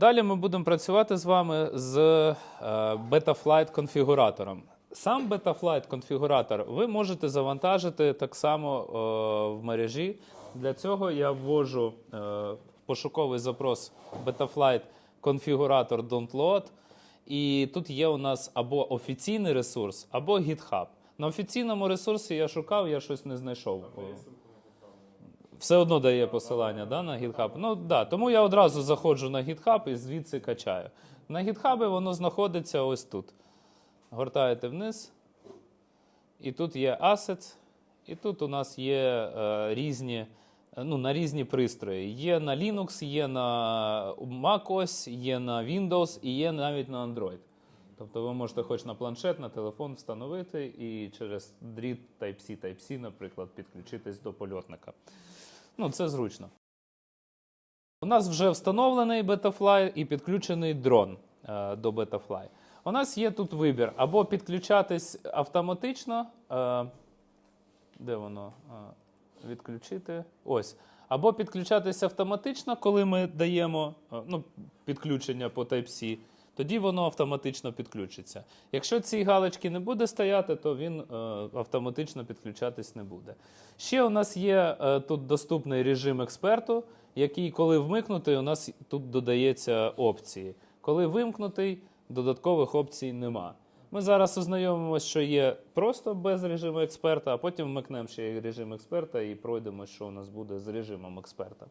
Далі ми будемо працювати з вами з е, Betaflight конфігуратором. Сам Betaflight конфігуратор ви можете завантажити так само е, в мережі. Для цього я ввожу е, пошуковий запрос Betaflight конфігуратор Don't Load. І тут є у нас або офіційний ресурс, або GitHub. На офіційному ресурсі я шукав, я щось не знайшов. Все одно дає посилання да, на GitHub. Ну да, тому я одразу заходжу на GitHub і звідси качаю. На GitHub воно знаходиться ось тут. Гортаєте вниз, і тут є Assets, і тут у нас є е, різні, ну, на різні пристрої. Є на Linux, є на macOS, є на Windows і є навіть на Android. Тобто ви можете хоч на планшет, на телефон встановити і через дріт Type-C, Type-C, наприклад, підключитись до польотника. Ну, це зручно. У нас вже встановлений Betafly і підключений дрон е, до Betafly. У нас є тут вибір або підключатись автоматично. Е, де воно? Е, відключити. Ось. Або підключатись автоматично, коли ми даємо е, ну, підключення по Type-C, тоді воно автоматично підключиться. Якщо ці галочки не буде стояти, то він е, автоматично підключатись не буде. Ще у нас є е, тут доступний режим експерту, який, коли вмикнутий, у нас тут додається опції. Коли вимкнутий, додаткових опцій нема. Ми зараз ознайомимося, що є просто без режиму експерта, а потім вмикнемо ще режим експерта і пройдемо, що у нас буде з режимом експерта.